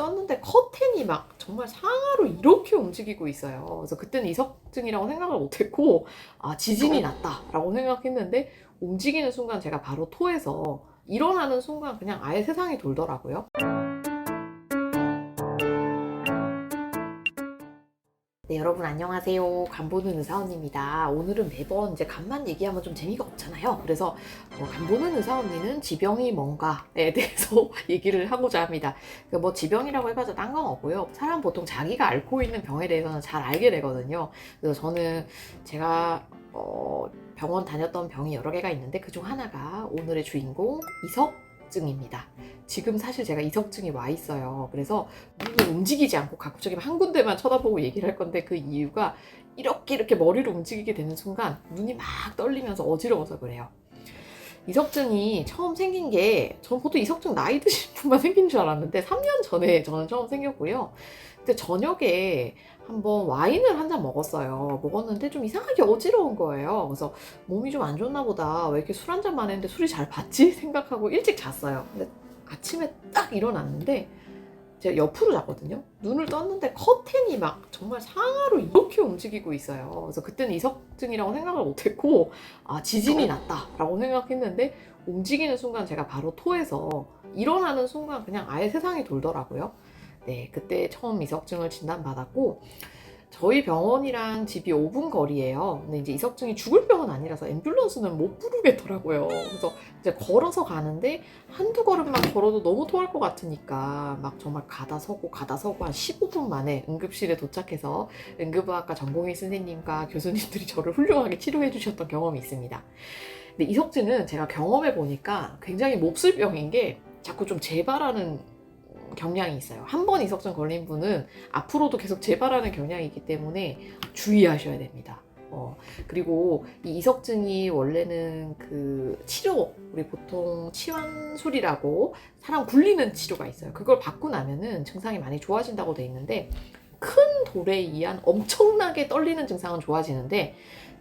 떴는데 커튼이 막 정말 상하로 이렇게 움직이고 있어요. 그래서 그때는 이석증이라고 생각을 못했고 아 지진이 났다라고 생각했는데 움직이는 순간 제가 바로 토해서 일어나는 순간 그냥 아예 세상이 돌더라고요. 네, 여러분 안녕하세요. 간보는 의사언니입니다. 오늘은 매번 이제 간만 얘기하면 좀 재미가 없잖아요. 그래서 어, 간보는 의사언니는 지병이 뭔가에 대해서 얘기를 하고자 합니다. 그뭐 지병이라고 해봐도 딴건 없고요. 사람 보통 자기가 앓고 있는 병에 대해서는 잘 알게 되거든요. 그래서 저는 제가 어, 병원 다녔던 병이 여러 개가 있는데 그중 하나가 오늘의 주인공 이석 증입니다. 지금 사실 제가 이석증이 와 있어요. 그래서 눈을 움직이지 않고 갑자기 한 군데만 쳐다보고 얘기를 할 건데 그 이유가 이렇게 이렇게 머리를 움직이게 되는 순간 눈이 막 떨리면서 어지러워서 그래요. 이석증이 처음 생긴 게, 전 보통 이석증 나이 드신 분만 생긴 줄 알았는데, 3년 전에 저는 처음 생겼고요. 근데 저녁에 한번 와인을 한 잔 먹었어요. 먹었는데 좀 이상하게 어지러운 거예요. 그래서 몸이 좀 안 좋나 보다. 왜 이렇게 술 한 잔만 했는데 술이 잘 받지? 생각하고 일찍 잤어요. 근데 아침에 딱 일어났는데, 제가 옆으로 잤거든요. 눈을 떴는데 커튼이 막 정말 상하로 이렇게 움직이고 있어요. 그래서 그때는 이석증이라고 생각을 못했고, 아, 지진이 났다라고 생각했는데, 움직이는 순간 제가 바로 토해서 일어나는 순간 그냥 아예 세상이 돌더라고요. 네, 그때 처음 이석증을 진단받았고, 저희 병원이랑 집이 5분 거리예요. 근데 이제 이석증이 죽을 병은 아니라서 앰뷸런스는 못 부르겠더라고요. 그래서 이제 걸어서 가는데 한두 걸음만 걸어도 너무 토할 것 같으니까 막 정말 가다 서고 가다 서고 한 15분 만에 응급실에 도착해서 응급의학과 전공의 선생님과 교수님들이 저를 훌륭하게 치료해 주셨던 경험이 있습니다. 근데 이석증은 제가 경험해 보니까 굉장히 몹쓸 병인 게 자꾸 좀 재발하는 경향이 있어요. 한 번 이석증 걸린 분은 앞으로도 계속 재발하는 경향이 있기 때문에 주의하셔야 됩니다. 어, 그리고 이 이석증이 원래는 그 치료, 우리 보통 치환술이라고 사람 굴리는 치료가 있어요. 그걸 받고 나면은 증상이 많이 좋아진다고 돼 있는데 큰 돌에 의한 엄청나게 떨리는 증상은 좋아지는데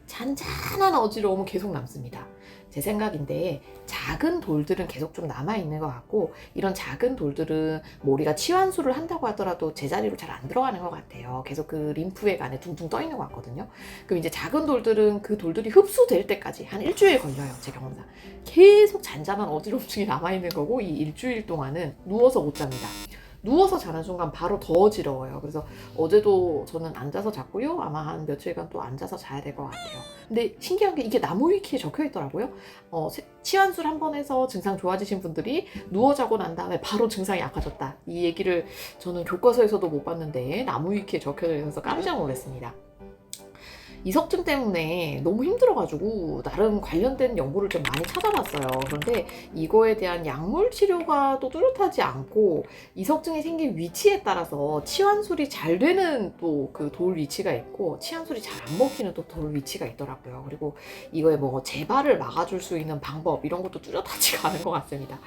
잔잔한 어지러움은 계속 남습니다. 제 생각인데 작은 돌들은 계속 좀 남아 있는 것 같고 이런 작은 돌들은 뭐 우리가 치환술을 한다고 하더라도 제자리로 잘 안 들어가는 것 같아요. 계속 그 림프액 안에 둥둥 떠 있는 것 같거든요. 그럼 이제 작은 돌들은 그 돌들이 흡수될 때까지 한 일주일 걸려요. 제 경험상 계속 잔잔한 어지러움증이 남아 있는 거고 이 일주일 동안은 누워서 못 잡니다. 누워서 자는 순간 바로 더 어지러워요. 그래서 어제도 저는 앉아서 잤고요. 아마 한 며칠간 또 앉아서 자야 될 것 같아요. 근데 신기한 게 이게 나무 위키에 적혀 있더라고요. 어, 세- 치환술 한 번 해서 증상 좋아지신 분들이 누워 자고 난 다음에 바로 증상이 악화졌다. 이 얘기를 저는 교과서에서도 못 봤는데 나무 위키에 적혀져 있어서 깜짝 놀랐습니다. 이석증 때문에 너무 힘들어가지고 나름 관련된 연구를 좀 많이 찾아봤어요. 그런데 이거에 대한 약물 치료가 또 뚜렷하지 않고 이석증이 생긴 위치에 따라서 치환술이 잘 되는 또 그 돌 위치가 있고 치환술이 잘 안 먹히는 또 돌 위치가 있더라고요. 그리고 이거에 뭐 재발을 막아줄 수 있는 방법 이런 것도 뚜렷하지가 않은 것 같습니다.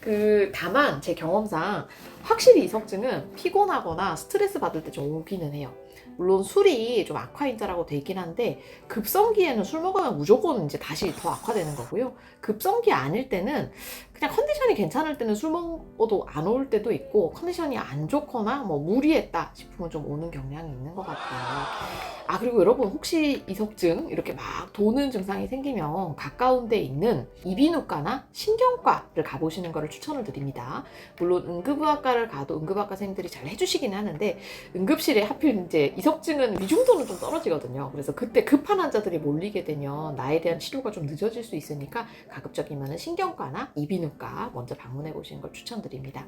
그 다만 제 경험상 확실히 이석증은 피곤하거나 스트레스 받을 때 좀 오기는 해요. 물론 술이 좀 악화인자라고 돼 있긴 한데 급성기에는 술 먹으면 무조건 이제 다시 더 악화되는 거고요. 급성기 아닐 때는 그냥 컨디션이 괜찮을 때는 술 먹어도 안 올 때도 있고 컨디션이 안 좋거나 뭐 무리했다 싶으면 좀 오는 경향이 있는 것 같아요. 아 그리고 여러분 혹시 이석증 이렇게 막 도는 증상이 생기면 가까운 데 있는 이비인후과나 신경과를 가보시는 것을 추천을 드립니다. 물론 응급의학과를 가도 응급의학과생들이 잘 해주시긴 하는데 응급실에 하필 이제 이석증은 위중도는 좀 떨어지거든요. 그래서 그때 급한 환자들이 몰리게 되면 나에 대한 치료가 좀 늦어질 수 있으니까 가급적이면 신경과나 이비인후과 먼저 방문해 보시는 걸 추천드립니다.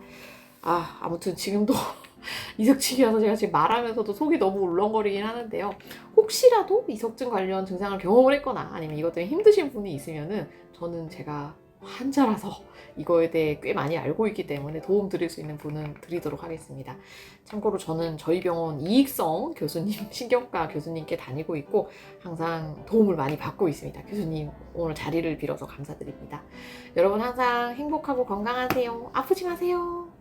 아 아무튼 지금도 이석증이어서 제가 지금 말하면서도 속이 너무 울렁거리긴 하는데요. 혹시라도 이석증 관련 증상을 경험을 했거나 아니면 이것 때문에 힘드신 분이 있으면은 저는 제가 환자라서 이거에 대해 꽤 많이 알고 있기 때문에 도움 드릴 수 있는 분은 드리도록 하겠습니다. 참고로 저는 저희 병원 이익성 교수님, 신경과 교수님께 다니고 있고 항상 도움을 많이 받고 있습니다. 교수님 오늘 자리를 빌어서 감사드립니다. 여러분 항상 행복하고 건강하세요. 아프지 마세요.